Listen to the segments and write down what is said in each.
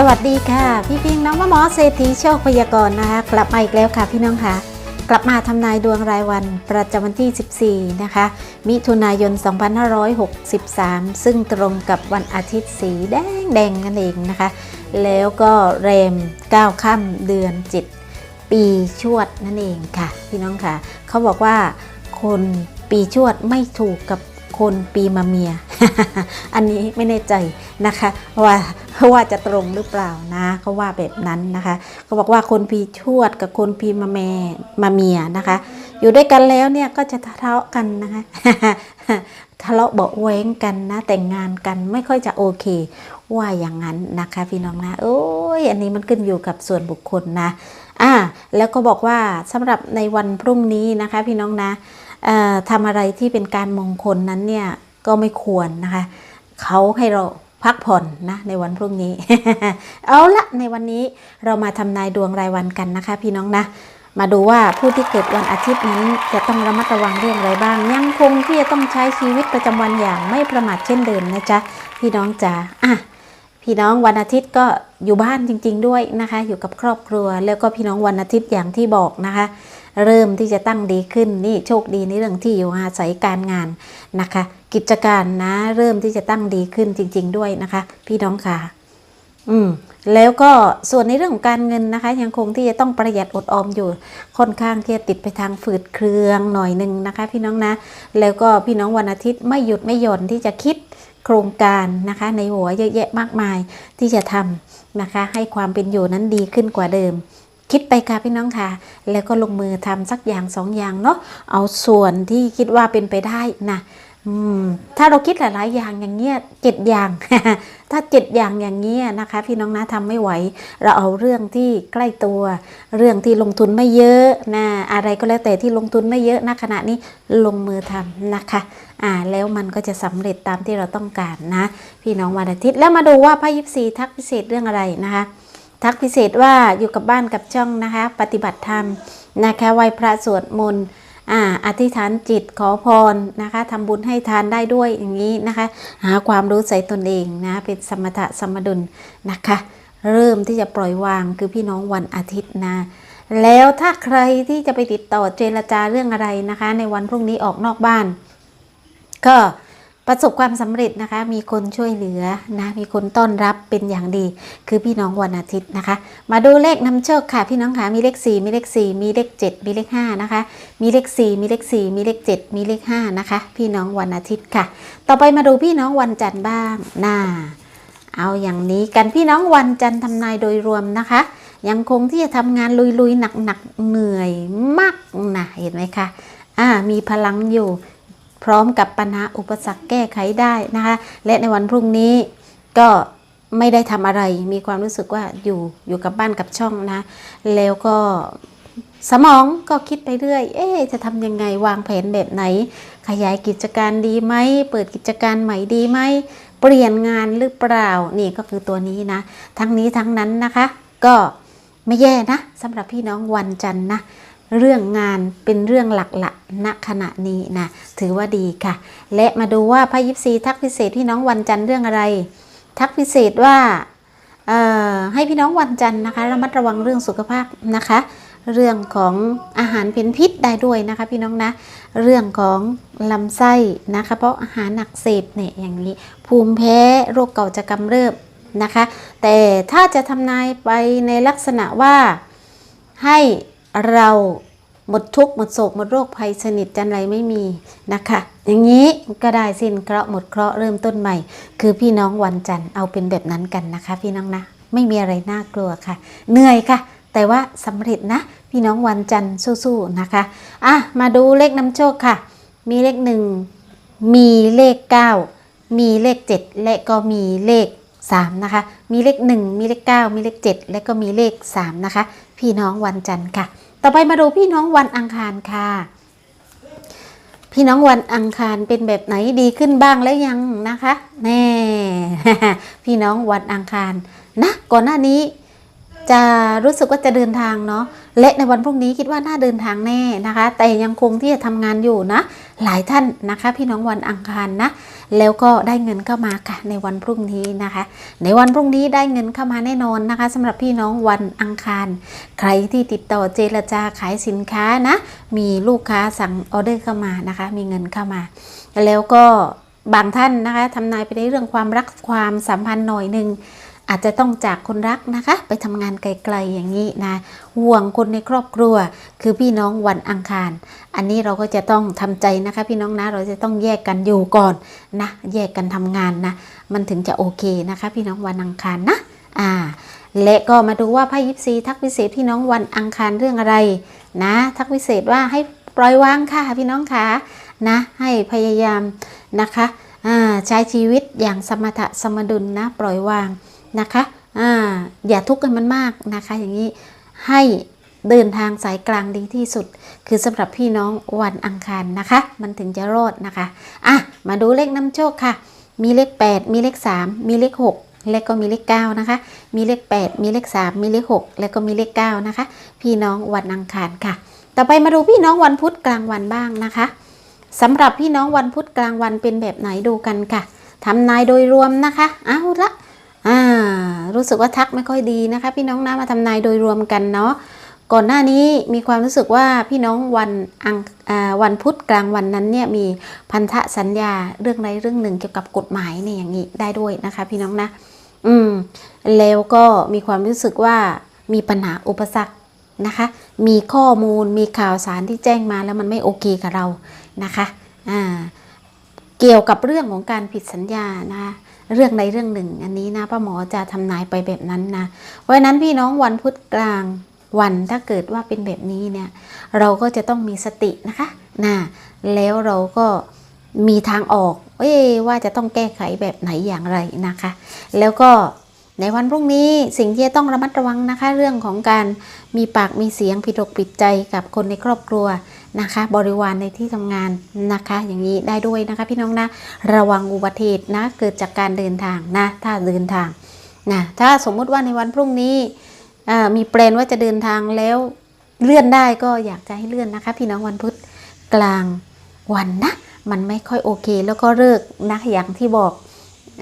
สวัสดีค่ะ พี่พิงน้องมะหมอเศรษฐีโชคพยากรณ์นะคะ กลับมาอีกแล้วค่ะพี่น้องค่ะ กลับมาทำนายดวงรายวันประจำวันที่ 14 นะคะ มิถุนายน 2563 ซึ่งตรงกับวันอาทิตย์สีแดงแดงนั่นเองนะคะ แล้วก็แรม9ค่ำเดือน7ปีชวดนั่นเองค่ะ พี่น้องค่ะ เขาบอกว่าคนปีชวดไม่ถูกกับคนปีมะเมีย อันนี้ไม่แน่ใจ นะคะว่าว่าจะตรงหรือเปล่านะเขาว่าแบบนั้นนะคะเขาบอกว่าคนปีชวดกับคนปีมะแมมาเมียนะคะ อยู่ด้วยกันแล้วเนี่ยก็จะทะเลาะกันนะคะทะเลาะเบาะแว้งกันนะแต่งงานกันไม่ค่อยจะโอเค ว่าอย่างนั้นนะคะพี่น้องนะโอ้ยอันนี้มันขึ้นอยู่กับส่วนบุคคลนะอ่าแล้วก็บอกว่าสำหรับในวันพรุ่งนี้นะคะพี่น้องนะเอ่อทำอะไรที่เป็นการมงคลนั้นเนี่ยก็ไม่ควรนะคะเขาให้เรา พักผ่อนนะในวันพรุ่งนี้ เอาละในวันนี้เรามาทำนายดวงรายวันกันนะคะ พี่น้องนะ มาดูว่าผู้ที่เกิดวันอาทิตย์นั้นจะต้องระมัดระวังเรื่องอะไรบ้าง ยังคงที่จะต้องใช้ชีวิตประจำวันอย่างไม่ประมาทเช่นเดิมนะจ๊ะพี่น้องจ๋าอะพี่น้องวันอาทิตย์ก็อยู่บ้านจริง ๆ ด้วยนะคะ อยู่กับครอบครัว แล้วก็พี่น้องวันอาทิตย์อย่างที่บอกนะคะ เริ่มที่จะตั้งดีขึ้นนี่โชคดีในเรื่องที่อยู่อาศัยการงานนะคะ กิจการนะเริ่มที่จะตั้งดีขึ้นจริง ๆ ด้วยนะคะ พี่น้องค่ะอืมแล้วก็ส่วนในเรื่องของการเงินนะคะ ยังคงที่จะต้องประหยัดอดออมอยู่ค่อนข้างที่จะติดไปทางฝืดเครืองหน่อยหนึ่งนะคะ พี่น้องนะ แล้วก็พี่น้องวันอาทิตย์ไม่หยุดไม่หย่อนที่จะคิดโครงการนะคะ ในหัวเยอะแยะมากมายที่จะทำนะคะ ให้ความเป็นอยู่นั้นดีขึ้นกว่าเดิม คิดไปค่ะพี่น้องค่ะ แล้วก็ลงมือทำสักอย่างสองอย่างเนาะเอาส่วนที่คิดว่าเป็นไปได้นะถ้าเราคิดหลาย ๆ อย่างอย่างเงี้ยเจ็ดอย่าง ถ้าเจ็ดอย่างอย่างเงี้ยนะคะ พี่น้องนะทำไม่ไหว เราเอาเรื่องที่ใกล้ตัว เรื่องที่ลงทุนไม่เยอะนะอะไรก็แล้วแต่ที่ลงทุนไม่เยอะณขณะนี้ลงมือทำนะคะอ่าแล้วมันก็จะสำเร็จตามที่เราต้องการนะ พี่น้องวันอาทิตย์แล้วมาดูว่าพระยิปซีทักพิเศษเรื่องอะไรนะคะ ทักพิเศษว่าอยู่กับบ้านกับช่องนะคะ ปฏิบัติธรรมนะคะไหว้พระสวดมนต์อ่าอธิษฐานจิตขอพรนะคะทำบุญให้ทานได้ด้วยอย่างนี้นะคะ หาความรู้ใส่ตนเองนะเป็นสมถะสมดุลนะคะ เริ่มที่จะปล่อยวางคือพี่น้องวันอาทิตย์นะแล้วถ้าใครที่จะไปติดต่อเจรจาเรื่องอะไรนะคะ ในวันพรุ่งนี้ออกนอกบ้าน ก็ ประสบความสำเร็จนะคะ มีคนช่วยเหลือนะ มีคนต้อนรับเป็นอย่างดี คือพี่น้องวันอาทิตย์นะคะ มาดูเลขนำโชคค่ะ พี่น้องค่ะ มีเลข 4 มีเลข 4 มีเลข 7 มีเลข 5 นะคะ มีเลข 4 มีเลข 4 มีเลข 7 มีเลข 5 นะคะ พี่น้องวันอาทิตย์ค่ะ ต่อไปมาดูพี่น้องวันจันทร์บ้างน่าเอาอย่างนี้กันพี่น้องวันจันทร์ทำนายโดยรวมนะคะ ยังคงที่จะทำงานลุยๆหนักๆเหนื่อยมากนะเห็นไหมคะอ่ามีพลังอยู่ พร้อมกับปัญหาอุปสรรคแก้ไขได้นะคะ และในวันพรุ่งนี้ก็ไม่ได้ทำอะไร มีความรู้สึกว่าอยู่อยู่กับบ้านกับช่องนะ แล้วก็สมองก็คิดไปเรื่อย เอ๊จะทำยังไงวางแผนแบบไหน ขยายกิจการดีไหม เปิดกิจการใหม่ดีไหม เปลี่ยนงานหรือเปล่า นี่ก็คือตัวนี้นะ ทั้งนี้ทั้งนั้นนะคะ ก็ไม่แย่นะสำหรับพี่น้องวันจันทร์นะ เรื่องงานเป็นเรื่องหลักๆณขณะนี้นะถือว่าดีค่ะ และมาดูว่าพระยิปซีทักพิเศษพี่น้องวันจันทร์เรื่องอะไร ทักพิเศษว่าให้พี่น้องวันจันทร์นะคะระมัดระวังเรื่องสุขภาพนะคะ เรื่องของอาหารเป็นพิษได้ด้วยนะคะ พี่น้องนะเรื่องของลำไส้นะคะ เพราะอาหารหนักเสพเนี่ยอย่างนี้ ภูมิแพ้โรคเก่าจะกำเริบนะคะ แต่ถ้าจะทำนายไปในลักษณะว่าให้ เราหมดทุกข์หมดโศกหมดโรคภัยสนิทจันไรไม่มีนะคะ อย่างนี้ก็ได้สิ้นเคราะห์หมดเคราะห์เริ่มต้นใหม่ คือพี่น้องวันจันทร์เอาเป็นแบบนั้นกันนะคะ พี่น้องนะ ไม่มีอะไรน่ากลัวค่ะ เหนื่อยค่ะ แต่ว่าสำเร็จนะ พี่น้องวันจันทร์สู้ๆนะคะอะมาดูเลขนำโชคค่ะ มีเลขหนึ่งมีเลขเก้ามีเลขเจ็ดและก็มีเลข 3 นะคะ มีเลข 1 มีเลข 9 มีเลข 7 และก็มีเลข 3 นะคะ พี่น้องวันจันทร์ค่ะ ต่อไปมาดูพี่น้องวันอังคารค่ะ พี่น้องวันอังคารเป็นแบบไหนดีขึ้นบ้างแล้วยังนะคะ แน่ พี่น้องวันอังคารนะก่อนหน้านี้ จะรู้สึกว่าจะเดินทางเนาะและในวันพรุ่งนี้คิดว่าน่าเดินทางแน่นะคะ แต่ยังคงที่จะทำงานอยู่นะ หลายท่านนะคะ พี่น้องวันอังคารนะ แล้วก็ได้เงินเข้ามาค่ะ ในวันพรุ่งนี้นะคะ ในวันพรุ่งนี้ได้เงินเข้ามาแน่นอนนะคะสำหรับพี่น้องวันอังคาร ใครที่ติดต่อเจรจาขายสินค้านะ มีลูกค้าสั่งออเดอร์เข้ามานะคะ มีเงินเข้ามา แล้วก็บางท่านนะคะทำนายไปในเรื่องความรักความสัมพันธ์หน่อยหนึ่ง อาจจะต้องจากคนรักนะคะ ไปทำงานไกลๆอย่างนี้นะห่วงคนในครอบครัว คือพี่น้องวันอังคาร อันนี้เราก็จะต้องทำใจนะคะ พี่น้องนะเราจะต้องแยกกันอยู่ก่อนนะแยกกันทำงานนะ มันถึงจะโอเคนะคะ พี่น้องวันอังคารนะอ่าและก็มาดูว่าไพ่ยิปซีทักวิเศษพี่น้องวันอังคารเรื่องอะไรนะ ทักวิเศษว่าให้ปล่อยวางค่ะพี่น้องค่ะนะให้พยายามนะคะอ่าใช้ชีวิตอย่างสมถะสมดุลนะปล่อยวาง นะคะอ่าอย่าทุกข์กันมันมากนะคะ อย่างนี้ให้เดินทางสายกลางดีที่สุด คือสำหรับพี่น้องวันอังคารนะคะ มันถึงจะรอดนะคะอะมาดูเลขน้ำโชคค่ะ มีเลข 8 มีเลข 3 มีเลข 6และก็มีเลข9นะคะ มีเลข 8 มีเลข 3 มีเลข 6 และก็มีเลข9นะคะ พี่น้องวันอังคารค่ะ ต่อไปมาดูพี่น้องวันพุธกลางวันบ้างนะคะสำหรับพี่น้องวันพุธกลางวันเป็นแบบไหนดูกันค่ะทำนายโดยรวมนะคะ เอาละ อ่า รู้สึกว่าทักไม่ค่อยดีนะคะ พี่น้องนะมาทำนายโดยรวมกันเนาะก่อนหน้านี้มีความรู้สึกว่าพี่น้องวันอังอวันพุธกลางวันนั้นเนี่ยมีพันธสัญญาเรื่องใดเรื่องหนึ่งเกี่ยวกับกฎหมายเนี่ยอย่างนี้ได้ด้วยนะคะ พี่น้องนะ อืม แล้วก็มีความรู้สึกว่ามีปัญหาอุปสรรคนะคะ มีข้อมูลมีข่าวสารที่แจ้งมาแล้วมันไม่โอเคกับเรานะคะ อ่า เกี่ยวกับเรื่องของการผิดสัญญานะคะ เรื่องใดเรื่องหนึ่ง อันนี้นะป้าหมอจะทำนายไปแบบนั้นนะเพราะนั้นพี่น้องวันพุธกลางวันถ้าเกิดว่าเป็นแบบนี้เนี่ย เราก็จะต้องมีสตินะคะนะแล้วเราก็มีทางออก เอ้ยว่าจะต้องแก้ไขแบบไหนอย่างไรนะคะ แล้วก็ในวันพรุ่งนี้สิ่งที่จะต้องระมัดระวังนะคะ เรื่องของการมีปากมีเสียงผิดอกผิดใจกับคนในครอบครัว นะคะ บริวารในที่ทำงานนะคะ อย่างนี้ได้ด้วยนะคะพี่น้องนะ ระวังอุบัติเหตุนะเกิดจากการเดินทางนะ ถ้าเดินทางนะถ้าสมมุติว่าในวันพรุ่งนี้มีแปลนว่าจะเดินทางแล้วเลื่อนได้ก็อยากจะให้เลื่อนนะคะ พี่น้องวันพุธกลางวันนะ มันไม่ค่อยโอเค แล้วก็เลิกนะอย่างที่บอก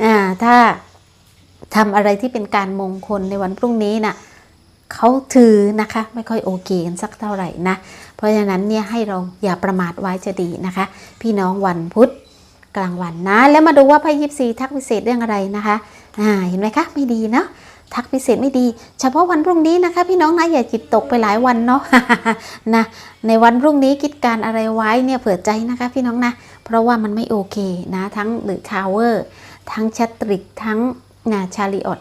อ่าถ้าทำอะไรที่เป็นการมงคลในวันพรุ่งนี้นะ่ะ เขาถือนะคะไม่ค่อยโอเคกันสักเท่าไหร่นะ เพราะฉะนั้นเนี่ยให้เราอย่าประมาทไว้จะดีนะคะ พี่น้องวันพุธกลางวันนะ แล้วมาดูว่าไพ่ยิปซีทักพิเศษเรื่องอะไรนะคะอ่าเห็นไหมคะไม่ดีเนาะทักพิเศษไม่ดี เฉพาะวันพรุ่งนี้นะคะ พี่น้องนะอย่าจิตตกไปหลายวันเนาะนะในวันพรุ่งนี้คิดการอะไรไว้เนี่ยเผื่อใจนะคะพี่น้องนะ เพราะว่ามันไม่โอเคนะทั้งหรือทาวเวอร์ทั้งชัตริกทั้งนาชาลิออต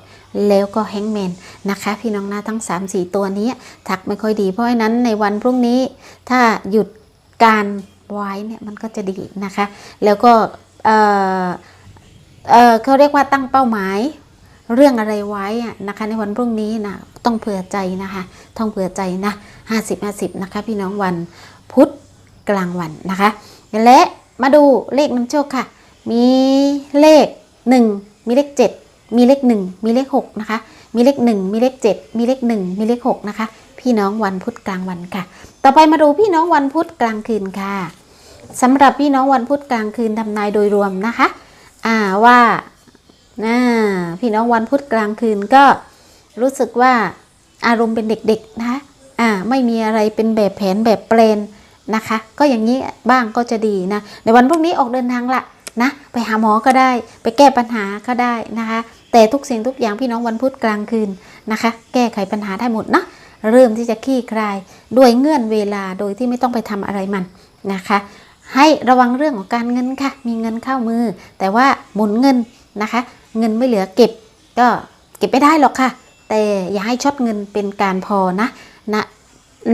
แล้วก็แฮงแมนนะคะ พี่น้องนะทั้ง 3-4 ตัวนี้ทักไม่ค่อยดีเพราะฉะนั้นในวันพรุ่งนี้ถ้าหยุดการไว้เนี่ยมันก็จะดีนะคะ แล้วก็เออเออเขาเรียกว่าตั้งเป้าหมายเรื่องอะไรไว้อะนะคะในวันพรุ่งนี้นะต้องเผื่อใจนะคะต้องเผื่อใจนะ50 50นะคะพี่น้องวันพุธกลางวันนะคะ และมาดูเลขนำโชคค่ะ มีเลข 1 มีเลข 7 มีเลข1มีเลข6นะคะ มีเลข1มีเลข7มีเลข1มีเลข6นะคะ พี่น้องวันพุธกลางวันค่ะ ต่อไปมาดูพี่น้องวันพุธกลางคืนค่ะสำหรับพี่น้องวันพุธกลางคืนทำนายโดยรวมนะคะ อ่าว่าน่าพี่น้องวันพุธกลางคืนก็รู้สึกว่าอารมณ์เป็นเด็กๆนะคะอ่าไม่มีอะไรเป็นแบบแผนแบบเปลนนะคะ ก็อย่างนี้บ้างก็จะดีนะในวันพรุ่งนี้ออกเดินทางละ นะไปหาหมอก็ได้ ไปแก้ปัญหาก็ได้นะคะ แต่ทุกสิ่งทุกอย่างพี่น้องวันพุธกลางคืนนะคะ แก้ไขปัญหาได้หมดนะเริ่มที่จะคลี่คลายด้วยเงื่อนเวลาโดยที่ไม่ต้องไปทำอะไรมันนะคะ ให้ระวังเรื่องของการเงินค่ะ มีเงินเข้ามือ แต่ว่าหมุนเงินนะคะ เงินไม่เหลือเก็บ ก็เก็บไม่ได้หรอกค่ะ แต่อย่าให้ช็อตเงินเป็นการพอนะณ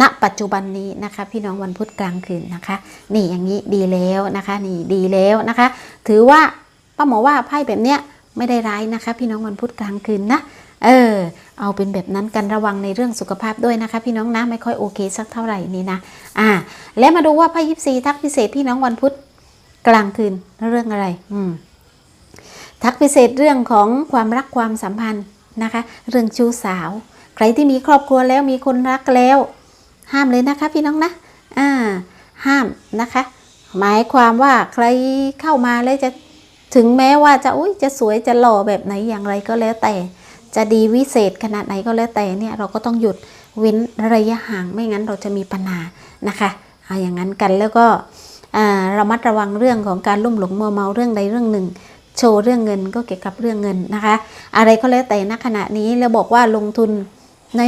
ณปัจจุบันนี้นะคะ พี่น้องวันพุธกลางคืนนะคะ นี่อย่างนี้ดีแล้วนะคะ นี่ดีแล้วนะคะ ถือว่าป้าหมอว่าไพ่แบบเนี้ยไม่ได้ร้ายนะคะ พี่น้องวันพุธกลางคืนนะ เออ เอาเป็นแบบนั้นกันระวังในเรื่องสุขภาพด้วยนะคะ พี่น้องนะไม่ค่อยโอเคสักเท่าไหร่นี่นะ อ่า และมาดูว่าไพ่ยิปซีทักพิเศษพี่น้องวันพุธกลางคืนเรื่องอะไร อืม ทักพิเศษเรื่องของความรักความสัมพันธ์นะคะ เรื่องชู้สาว ใครที่มีครอบครัวแล้วมีคนรักแล้ว ห้ามเลยนะคะ พี่น้องนะ อ่า ห้ามนะคะ หมายความว่าใครเข้ามาแล้วจะถึงแม้ว่าจะอุ้ยจะสวยจะหล่อแบบไหนอย่างไรก็แล้วแต่ จะดีวิเศษขนาดไหนก็แล้วแต่เนี่ยเราก็ต้องหยุดเว้นระยะห่างไม่งั้นเราจะมีปัญหานะคะเอาอย่างนั้นกันแล้วก็อ่าระมัดระวังเรื่องของการลุ่มหลงมัวเมาเรื่องใดเรื่องหนึ่ง โชว์เรื่องเงินก็เกี่ยวกับเรื่องเงินนะคะ อะไรก็แล้วแต่ณขณะนี้แล้วบอกว่าลงทุน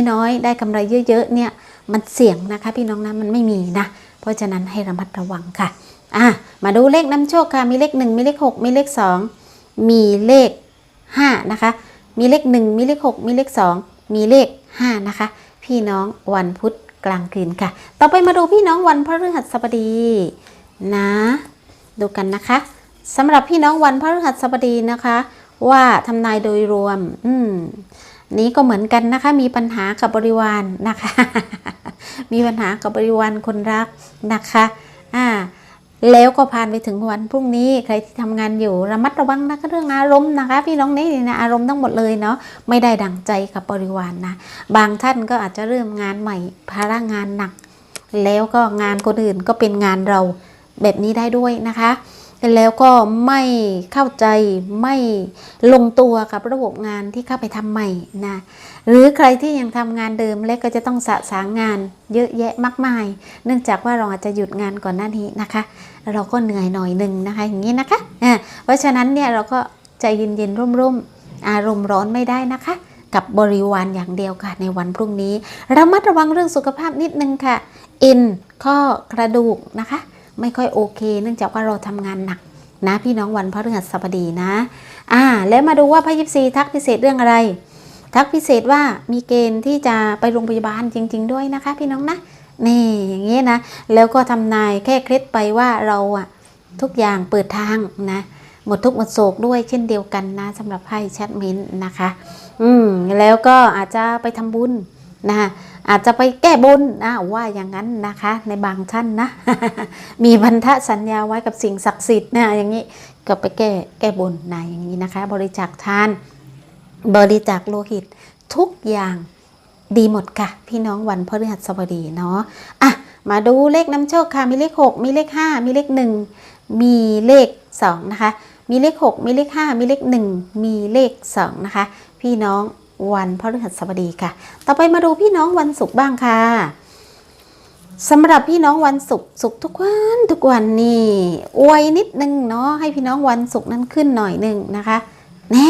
น้อยๆ ได้กำไรเยอะๆเนี่ยมันเสี่ยงนะคะ พี่น้องนะมันไม่มีนะ เพราะฉะนั้นให้ระมัดระวังค่ะ อะมาดูเลขนำโชคค่ะ มีเลข 1 มีเลข 6 มีเลข 2 มีเลข 5 นะคะ มีเลข 1 มีเลข 6 มีเลข 2 มีเลข 5 นะคะ พี่น้องวันพุธกลางคืนค่ะ ต่อไปมาดูพี่น้องวันพฤหัสบดีนะ ดูกันนะคะสำหรับพี่น้องวันพฤหัสบดีนะคะ ว่าทำนายโดยรวม อืมนี้ก็เหมือนกันนะคะ มีปัญหากับบริวารนะคะ มีปัญหากับบริวารคนรักนะคะ อ่า แล้วก็ผ่านไปถึงวันพรุ่งนี้ใครที่ทำงานอยู่ระมัดระวังนะคะเรื่องอารมณ์นะคะพี่น้องนี่นะอารมณ์ทั้งหมดเลยเนาะไม่ได้ดังใจกับบริวารนนะบางท่านก็อาจจะเริ่มงานใหม่ภาระงานหนัก แล้วก็งานคนอื่นก็เป็นงานเราแบบนี้ได้ด้วยนะคะแล้วก็ไม่เข้าใจไม่ลงตัวกับระบบงานที่เข้าไปทำใหม่นะหรือใครที่ยังทำงานเดิมและก็จะต้องสะสางงานเยอะแยะมากมาย เนื่องจากว่าเราอาจจะหยุดงานก่อนหน้านี้นะคะ เราก็เหนื่อยหน่อยหนึ่งนะคะอย่างนี้นะคะอ่าเพราะฉะนั้นเนี่ยเราก็ใจเย็นๆร่มๆอารมณ์ร้อนไม่ได้นะคะกับบริวารอย่างเดียวค่ะในวันพรุ่งนี้ระมัดระวังเรื่องสุขภาพนิดนึงค่ะเอ็นข้อกระดูกนะคะ ไม่ค่อยโอเค เนื่องจากว่าเราทำงานหนักนะพี่น้องวันพฤหัสบดีนะ อ่า แล้วมาดูว่าพระยิปซีทักพิเศษเรื่องอะไร ทักพิเศษว่ามีเกณฑ์ที่จะไปโรงพยาบาลจริง ๆ ด้วยนะคะ พี่น้องนะ นี่อย่างนี้นะ แล้วก็ทำนายแค่เคล็ดไปว่าเราอะทุกอย่างเปิดทางนะ หมดทุกหมดโศกด้วยเช่นเดียวกันนะสำหรับไพ่แชทเมนต์นะคะ อืมแล้วก็อาจจะไปทำบุญนะอาจจะไปแก้บนนะว่าอย่างนั้นนะคะ ในบางท่านนะ มีพันธสัญญาไว้กับสิ่งศักดิ์สิทธิ์นะอย่างนี้ก็ไปแก้แก้บนนะอย่างนี้นะคะ บริจาคทาน บริจาคโลหิตทุกอย่าง ดีหมดค่ะ พี่น้องวันพฤหัสบดีเนาะอะมาดูเลขน้ำโชคค่ะ มีเลข 6 มีเลข 5 มีเลข 1 มีเลข 2 นะคะ มีเลข 6 มีเลข 5 มีเลข 1 มีเลข 2 นะคะ พี่น้องวันพฤหัสบดีค่ะ ต่อไปมาดูพี่น้องวันศุกร์บ้างค่ะสำหรับพี่น้องวันศุกร์ศุกร์ทุกวันทุกวันนี่อวยนิดนึงเนาะให้พี่น้องวันศุกร์นั้นขึ้นหน่อยหนึ่งนะคะ แน่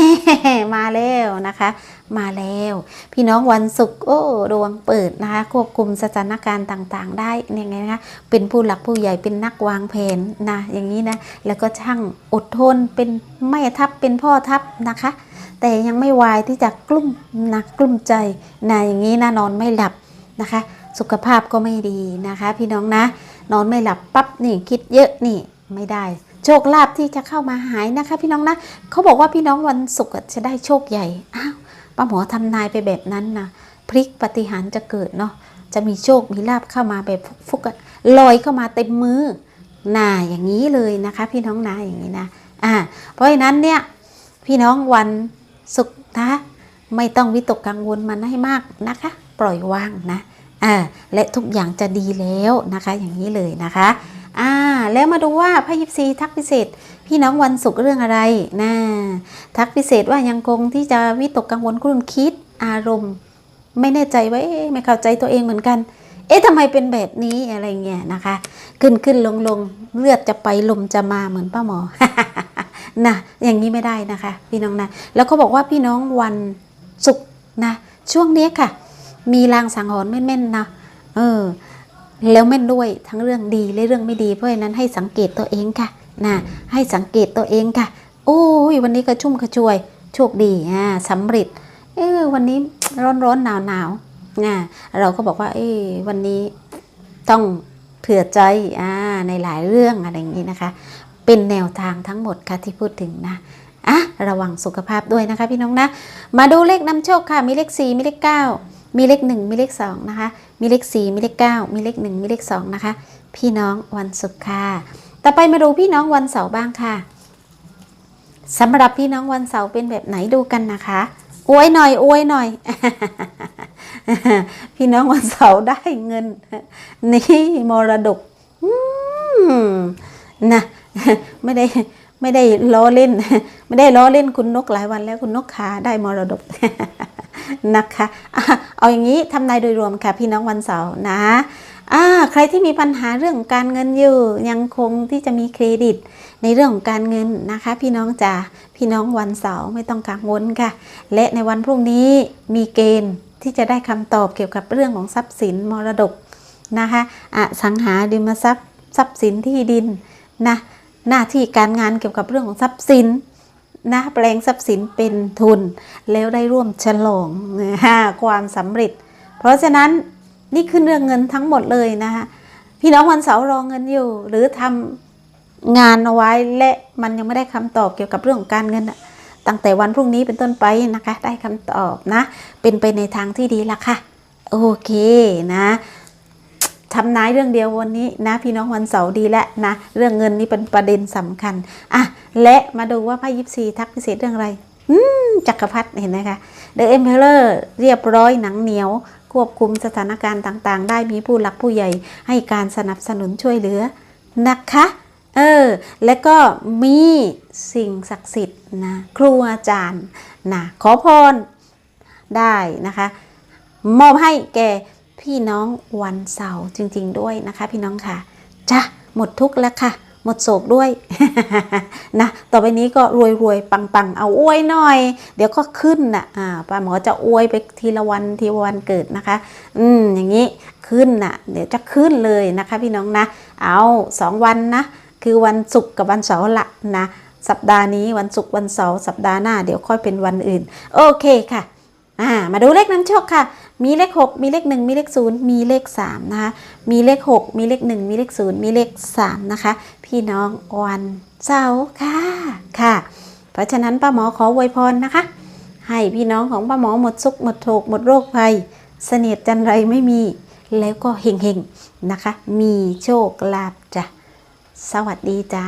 มาแล้วนะคะ มาแล้ว พี่น้องวันศุกร์โอ้ดวงเปิดนะคะ ควบคุมสถานการณ์ต่างๆ ได้ยังไงนะคะเป็นผู้หลักผู้ใหญ่เป็นนักวางแผนนะอย่างนี้นะแล้วก็ช่างอดทนเป็นแม่ทัพเป็นพ่อทัพนะคะ แต่ยังไม่วายที่จะกลุ้มนะกลุ้มใจนะอย่างนี้นะนอนไม่หลับนะคะ สุขภาพก็ไม่ดีนะคะ พี่น้องนะ นอนไม่หลับปั๊บนี่คิดเยอะนี่ไม่ได้ โชคลาภที่จะเข้ามาหายนะคะ พี่น้องนะเขาบอกว่าพี่น้องวันศุกร์จะได้โชคใหญ่อ้าวป้าหมอทำนายไปแบบนั้นนะพลิกปฏิหารจะเกิดเนาะจะมีโชคมีลาภเข้ามาแบบฟุกๆลอยเข้ามาเต็มมือน่าอย่างนี้เลยนะคะ พี่น้องนะอย่างนี้นะอ่าเพราะฉะนั้นเนี่ยพี่น้องวันศุกร์นะ ไม่ต้องวิตกกังวลมันให้มากนะคะ ปล่อยวางนะอ่าและทุกอย่างจะดีแล้วนะคะ อย่างนี้เลยนะคะ อ่าแล้วมาดูว่าพระยิปซีทักพิเศษ พี่น้องวันศุกร์เรื่องอะไรนะทักพิเศษว่ายังคงที่จะวิตกกังวลกลุ่นคิดอารมณ์ ไม่แน่ใจว่าไม่เข้าใจตัวเองเหมือนกัน เอ๊ะทำไมเป็นแบบนี้อะไรเงี้ยนะคะ ขึ้นขึ้นลงลงเลือดจะไปลมจะมาเหมือนป้าหมอนะอย่างนี้ไม่ได้นะคะ พี่น้องนะแล้วก็บอกว่าพี่น้องวันศุกร์นะ ช่วงนี้ค่ะ มีลางสังหรณ์แม่นๆนะเออ แล้วแม่นด้วยทั้งเรื่องดีและเรื่องไม่ดี เพราะฉะนั้นให้สังเกตตัวเองค่ะนะให้สังเกตตัวเองค่ะ โอ้ยวันนี้กระชุ่มกระชวย โชคดีอ่าสำเร็จเออวันนี้ร้อนร้อนหนาวหนาวอ่าเราก็บอกว่า เออวันนี้ต้องเผื่อใจอ่าในหลายเรื่องอะไรอย่างนี้นะคะ เป็นแนวทางทั้งหมดค่ะที่พูดถึงนะอะระวังสุขภาพด้วยนะคะพี่น้องนะ มาดูเลขนำโชคค่ะมีเลข 4 มีเลข 9 มีเลข 1 มีเลข2นะคะ มีเลข 4 มีเลข 9 มีเลข 1 มีเลข2นะคะ พี่น้องวันศุกร์ค่ะ ต่อไปมาดูพี่น้องวันเสาร์บ้างค่ะสำหรับพี่น้องวันเสาร์เป็นแบบไหนดูกันนะคะอวยหน่อยอวยหน่อย พี่น้องวันเสาร์ได้เงิน นี่มรดกอืมนะไม่ได้ ไม่ได้ล้อเล่น ไม่ได้ล้อเล่นคุณนกหลายวันแล้วคุณนกขาได้มรดกนะคะเอาอย่างนี้ทำนายโดยรวมค่ะพี่น้องวันเสาร์นะใครที่มีปัญหาเรื่องของการเงินอยู่ยังคงที่จะมีเครดิตในเรื่องของการเงินนะคะ พี่น้องจ๋าพี่น้องวันเสาร์ไม่ต้องกังวลค่ะ และในวันพรุ่งนี้มีเกณฑ์ที่จะได้คำตอบเกี่ยวกับเรื่องของทรัพย์สินมรดกนะคะอสังหาริมทรัพย์ทรัพย์สินที่ดินนะ หน้าที่การงานเกี่ยวกับเรื่องของทรัพย์สินนะแปลงทรัพย์สินเป็นทุน แล้วได้ร่วมฉลองความสำเร็จ เพราะฉะนั้นนี่คือเรื่องเงินทั้งหมดเลยนะคะพี่น้องวันเสาร์รอเงินอยู่ หรือทำงานเอาไว้และมันยังไม่ได้คำตอบเกี่ยวกับเรื่องของการเงินอะตั้งแต่วันพรุ่งนี้เป็นต้นไปนะคะ ได้คำตอบนะ เป็นไปในทางที่ดีละค่ะ โอเคนะ ทำนายเรื่องเดียววันนี้นะพี่น้องวันเสาร์ดีแล้วนะ เรื่องเงินนี่เป็นประเด็นสำคัญอะและมาดูว่าไพ่ยิปซีทักพิเศษเรื่องอะไรอืมจักรพรรดิเห็นไหมคะ The Emperor เรียบร้อยหนังเหนียว ควบคุมสถานการณ์ต่างๆ ได้มีผู้หลักผู้ใหญ่ ให้การสนับสนุนช่วยเหลือนะคะเออ แล้วก็มีสิ่งศักดิ์สิทธิ์นะครูอาจารย์นะขอพรได้นะคะ มอบให้แก่ พี่น้องวันเสาร์จริง ๆ ด้วยนะคะ พี่น้องค่ะจ้ะหมดทุกแล้วค่ะ หมดโศกด้วยนะต่อไปนี้ก็รวยรวยๆปังๆ เอาอวยหน่อย เดี๋ยวก็ขึ้นน่ะอ่าป้าหมอจะอวยไปทีละวันทีละวันเกิดนะคะ อืมอย่างนี้ขึ้นน่ะเดี๋ยวจะขึ้นเลยนะคะ พี่น้องนะ เอาสองวันนะคือวันศุกร์กับวันเสาร์ละนะสัปดาห์นี้วันศุกร์วันเสาร์สัปดาห์หน้าเดี๋ยวค่อยเป็นวันอื่น โอเคค่ะ อ่า มาดูเลขนำโชคค่ะ มีเลข 6 มีเลข 1 มีเลข 0 มีเลข 3 นะคะ มีเลข 6 มีเลข 1 มีเลข 0 มีเลข 3 นะคะ พี่น้องวันเสาร์ค่ะค่ะ เพราะฉะนั้นป้าหมอขออวยพรนะคะ ให้พี่น้องของป้าหมอหมดสุขหมดโศกหมดโรคภัย เสนียดจันไรไม่มีแล้วก็เฮงๆนะคะ มีโชคลาภจ้ะ สวัสดีจ้า